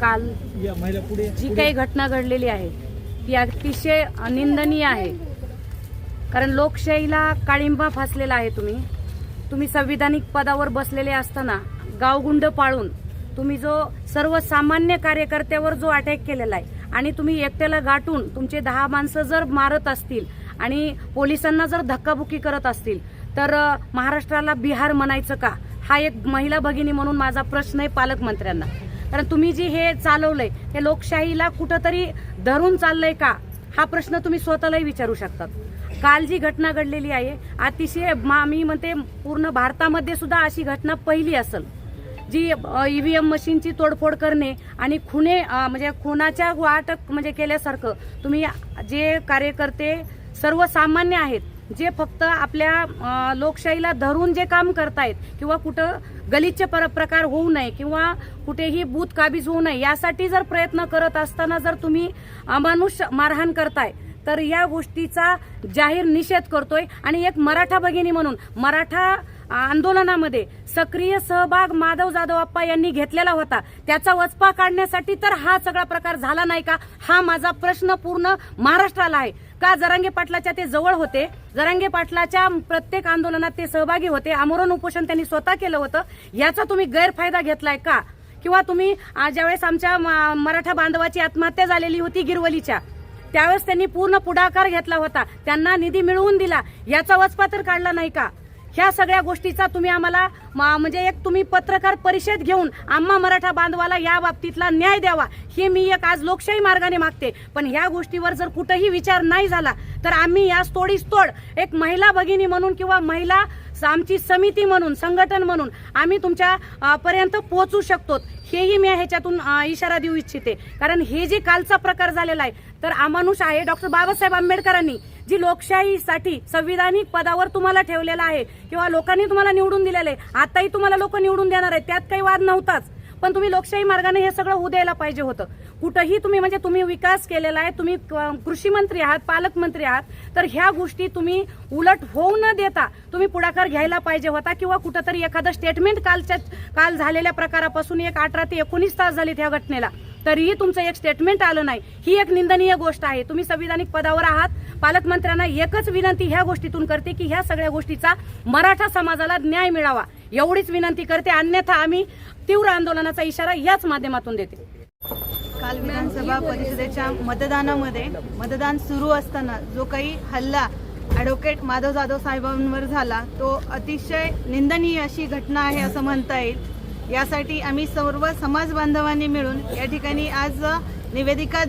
काल जी काही घटना घडलेली आहे ती अतिशय निंदनीय आहे. कारण लोकशाहीला काळिंबा फासलेला आहे तुम्ही. तुम्ही संविधानिक पदावर बसलेले असताना गावगुंड पाळून तुम्ही जो सर्वसामान्य कार्यकर्त्यावर जो अटॅक केलेला आहे आणि तुम्ही एकट्याला गाठून तुमचे दहा माणसं जर मारत असतील आणि पोलिसांना जर धक्काबुक्की करत असतील तर महाराष्ट्राला बिहार म्हणायचं का? हा एक महिला भगिनी म्हणून माझा प्रश्न आहे पालकमंत्र्यांना. कारण तुम्ही जे हे चालवलंय हे लोकशाहीला कुठंतरी धरून चाललंय का? हा प्रश्न तुम्ही स्वतःलाही विचारू शकतात. काल जी घटना घडलेली आहे अतिशय मा- मी म्हणते पूर्ण भारतामध्ये सुद्धा अशी घटना पहिली असेल जी ईव्हीएम मशीनची तोडफोड करणे आणि खुने म्हणजे खुनाच्या वाटक म्हणजे केल्यासारखं तुम्ही जे कार्यकर्ते सर्वसामान्य आहेत जे फक्त आपल्या लोकशाहीला धरून जे काम करतायत किंवा कुठं गलिच्छ पर- प्रकार होऊ नये किंवा कुठेही बूथ काबीज होऊ नये यासाठी जर प्रयत्न करत असताना जर तुम्ही अमानुष मारहाण करताय तर या गोष्टीचा जाहीर निषेध करतोय. आणि एक मराठा भगिनी म्हणून मराठा आंदोलनामध्ये सक्रिय सहभाग माधव जाधव अप्पा यांनी घेतलेला होता. त्याचा वचपा काढण्यासाठी तर हा सगळा प्रकार झाला नाही का? हा माझा प्रश्न पूर्ण महाराष्ट्राला आहे. का जरांगे पाटलाच्या ते जवळ होते? जरांगे पाटलाच्या प्रत्येक आंदोलनात ते सहभागी होते. आमरण उपोषण त्यांनी स्वतः केलं होतं. याचा तुम्ही गैरफायदा घेतलाय का? किंवा तुम्ही ज्यावेळेस आमच्या म- मराठा बांधवाची आत्महत्या झालेली होती गिरवलीच्या त्यावेळेस त्यांनी पूर्ण पुढाकार घेतला होता. त्यांना निधी मिळवून दिला. याचा वचपा तर काढला नाही का? ह्या सगळ्या गोष्टीचा तुम्ही आम्हाला म्हणजे एक तुम्ही पत्रकार परिषद घेऊन आम्हा मराठा बांधवाला या बाबतीतला न्याय द्यावा हे मी एक आज लोकशाही मार्गाने मागते. पण ह्या गोष्टीवर जर कुठेही विचार नाही झाला तर आम्ही यास तोडीस तोड एक महिला भगिनी म्हणून किंवा महिला आमची समिती म्हणून संघटन म्हणून आम्ही तुमच्या पर्यंत पोहोचू शकतो. हेही मी ह्याच्यातून इशारा देऊ इच्छिते. कारण हे जे कालचा प्रकार झालेला आहे तर अमानुष आहे डॉक्टर बाबासाहेब आंबेडकरांनी जी लोकशाहीसाठी संविधानिक पदावर तुम्हाला ठेवलेलं आहे किंवा लोकांनी तुम्हाला निवडून दिलेलं आहे आताही तुम्हाला लोक निवडून देणार आहेत त्यात काही वाद नव्हताच. पण तुम्ही लोकशाही मार्गाने हे सगळं होऊ द्यायला पाहिजे होतं. कुठंही तुम्ही म्हणजे तुम्ही विकास केलेला आहे तुम्ही क- कृषी मंत्री आहात पालकमंत्री आहात तर ह्या गोष्टी तुम्ही उलट होऊ न देता तुम्ही पुढाकार घ्यायला पाहिजे होता किंवा कुठंतरी एखादं स्टेटमेंट कालच्या काल झालेल्या प्रकारापासून एक अठरा ते एकोणीस तास झालेत ह्या घटनेला. तरीही तुमचं एक स्टेटमेंट आलं नाही. ही एक निंदनीय गोष्ट आहे. तुम्ही संविधानिक पदावर आहात. पालकमंत्र्यांना एकच विनंती ह्या गोष्टीतून करते की ह्या सगळ्या गोष्टीचा मराठा समाजाला न्याय मिळावा. एवढीच विनंती करते. अन्यथा आम्ही तीव्र आंदोलनाचा इशारा याच माध्यमातून देते. काल विधानसभा परिषदेच्या मतदानामध्ये मतदान सुरू असताना जो काही हल्ला ॲडव्होकेट माधव जाधव साहेबांवर झाला तो अतिशय निंदनीय अशी घटना आहे असं म्हणता येईल. यासाठी आम्ही सर्व समाज बांधवांनी मिळून या ठिकाणी आज निवेदिका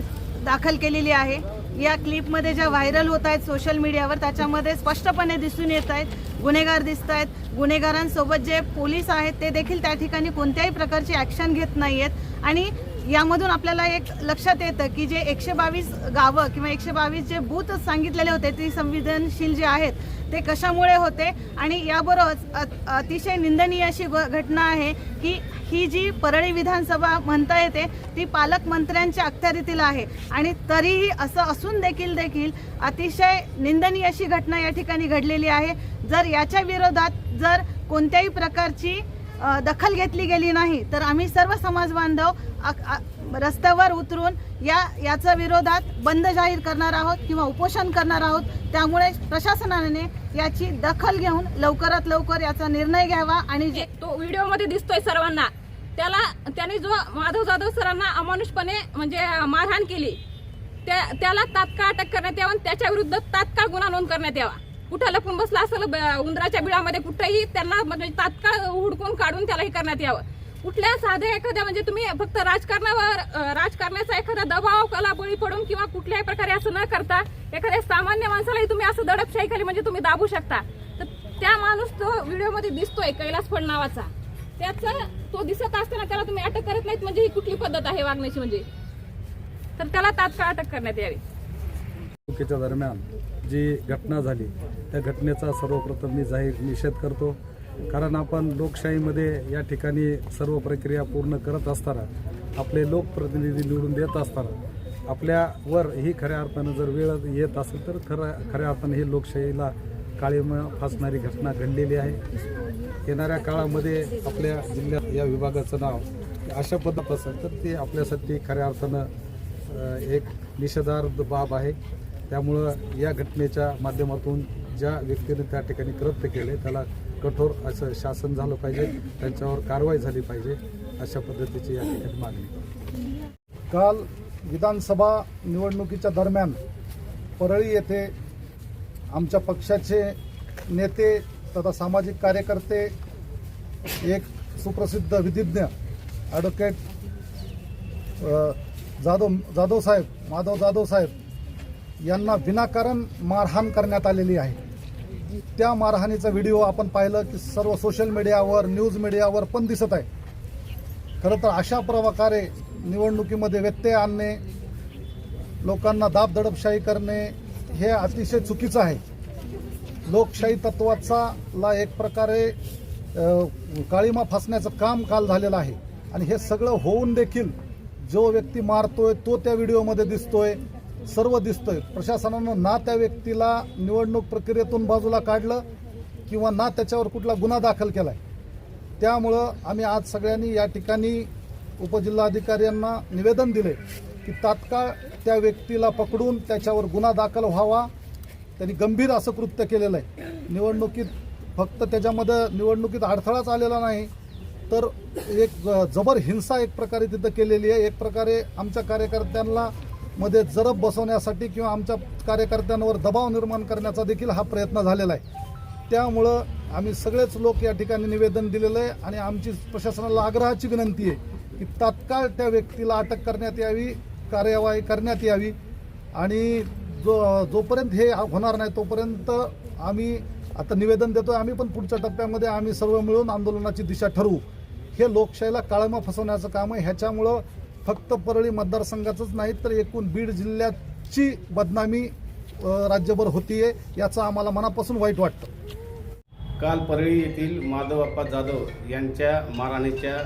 दाखल केलेली आहे. या क्लिपमध्ये ज्या व्हायरल होत आहेत सोशल मीडियावर त्याच्यामध्ये स्पष्टपणे दिसून येत आहेत. गुन्हेगार दिसत आहेत. गुन्हेगारांसोबत जे पोलीस आहेत ते देखील त्या ठिकाणी कोणत्याही प्रकारची ॲक्शन घेत नाही आहेत आणि यामधून आपल्याला एक लक्षात येतं की जे एकशे बावीस गावं किंवा एकशे बावीस जे बूथ सांगितलेले होते ते संवेदनशील जे आहेत ते कशामुळे होते? आणि याबरोबरच अतिशय निंदनीय अशी घटना आहे की ही जी परळी विधानसभा म्हणता येते ती पालकमंत्र्यांच्या अखत्यारीतील आहे. आणि तरीही असं असून देखील देखील अतिशय निंदनीय अशी घटना या ठिकाणी घडलेली आहे. जर याच्या विरोधात जर कोणत्याही प्रकारची दखल घेतली गेली नाही तर आम्ही सर्व समाज बांधव रस्त्यावर उतरून या याचा विरोधात बंद जाहीर करणार आहोत किंवा उपोषण करणार आहोत त्यामुळे प्रशासनाने याची दखल घेऊन लवकरात लवकर याचा निर्णय घ्यावा आणि जे तो व्हिडिओमध्ये दिसतोय सर्वांना. त्याला त्याने जो माधव जाधव सरांना अमानुषपणे म्हणजे मारहाण केली त्या त्याला तात्काळ अटक करण्यात यावं आणि त्याच्या विरुद्ध तात्काळ गुन्हा नोंद करण्यात यावा. कुठं लपून बसला असेल उंदराच्या बिळामध्ये कुठंही त्यांना म्हणजे तात्काळ हुडकून काढून त्याला हे करण्यात यावं. कुठल्या साध्या एखाद्या म्हणजे तुम्ही फक्त राजकारणावर राजकारणाचा एखादा दबाव कला बळी पडून किंवा कुठल्याही प्रकारे असं न करता एखाद्या सामान्य माणसालाही तुम्ही असं दडपशाही खाली म्हणजे तुम्ही दाबू शकता. तर त्या माणूस तो व्हिडिओमध्ये दिसतोय कैलास फड नावाचा. त्याचा तो दिसत असताना त्याला तुम्ही अटक करत नाहीत म्हणजे ही कुठली पद्धत आहे वागण्याची म्हणजे? तर त्याला तात्काळ अटक करण्यात यावी. दरम्यान. जी घटना झाली त्या घटनेचा सर्वप्रथम मी जाहीर निषेध करतो. कारण आपण लोकशाहीमध्ये या ठिकाणी सर्व प्रक्रिया पूर्ण करत असताना आपले लोकप्रतिनिधी निवडून देत असताना आपल्यावर ही खऱ्या अर्थानं जर वेळ येत असेल तर खरं खऱ्या अर्थानं ही लोकशाहीला काळीमा फासणारी घटना घडलेली आहे. येणाऱ्या काळामध्ये आपल्या जिल्ह्यात या विभागाचं नाव अशा पद्धत असेल तर ते आपल्यासाठी खऱ्या अर्थानं एक निषेधार्थ बाब आहे. त्यामुळं या घटनेच्या माध्यमातून ज्या व्यक्तीने त्या ठिकाणी कृत्य केले त्याला कठोर असं शासन झालं पाहिजे त्यांच्यावर कारवाई झाली पाहिजे अशा पद्धतीची या ठिकाणी मागणी काल विधानसभा निवडणुकीच्या दरम्यान परळी येथे आमच्या पक्षाचे नेते तथा सामाजिक कार्यकर्ते एक सुप्रसिद्ध विधिज्ञ ॲडव्होकेट जाधव जाधव साहेब माधव जाधव साहेब यांना विनाकारण मारहाण करण्यात आलेली आहे. त्या मारहाणीचा व्हिडिओ आपण पाहिलं की सर्व सोशल मीडियावर न्यूज मीडियावर पण दिसत आहे. खरं तर अशा प्रकारे निवडणुकीमध्ये व्यत्यय आणणे लोकांना दाबदडपशाही करणे हे अतिशय चुकीचं आहे. लोकशाही तत्वाचा ला एक प्रकारे काळीमा फासण्याचं काम काल झालेलं आहे. आणि हे सगळं होऊन देखील जो व्यक्ती मारतोय तो त्या व्हिडिओमध्ये दिसतोय. सर्व दिसतंय. प्रशासनानं ना त्या व्यक्तीला निवडणूक प्रक्रियेतून बाजूला काढलं किंवा ना त्याच्यावर कुठला गुन्हा दाखल केलाय. त्यामुळं आम्ही आज सगळ्यांनी या ठिकाणी उपजिल्हाधिकाऱ्यांना निवेदन दिले की तात्काळ त्या व्यक्तीला पकडून त्याच्यावर गुन्हा दाखल व्हावा. त्यांनी गंभीर असं कृत्य केलेलं आहे. निवडणुकीत फक्त त्याच्यामध्ये निवडणुकीत अडथळाच आलेला नाही तर एक जबर हिंसा एक प्रकारे तिथं केलेली आहे. एक प्रकारे आमच्या कार्यकर्त्यांना मध्ये जरब बसवण्यासाठी किंवा आमच्या कार्यकर्त्यांवर दबाव निर्माण करण्याचा देखील हा प्रयत्न झालेला आहे. त्यामुळं आम्ही सगळेच लोक या ठिकाणी निवेदन दिलेलं आहे आणि आमची प्रशासनाला आग्रहाची विनंती आहे की तात्काळ त्या व्यक्तीला अटक करण्यात यावी कार्यवाही करण्यात यावी आणि जो जोपर्यंत हे होणार नाही तोपर्यंत आम्ही आता निवेदन देतोय. आम्ही पण पुढच्या टप्प्यामध्ये आम्ही सर्व मिळून आंदोलनाची दिशा ठरवू. हे लोकशाहीला काळमा फसवण्याचं काम आहे. ह्याच्यामुळं फक्त परळी मतदारसंघाचंच नाही तर एकूण बीड जिल्ह्याची बदनामी राज्यभर होतीये याचं आम्हाला मनापासून वाईट वाटतं. काल परळी येथील माधवप्पा जाधव यांच्या मारहाणीच्या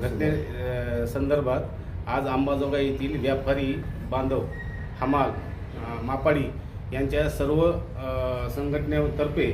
घटने संदर्भात आज अंबाजोगाई येथील व्यापारी बांधव हमाल मापाडी यांच्या सर्व संघटनेतर्फे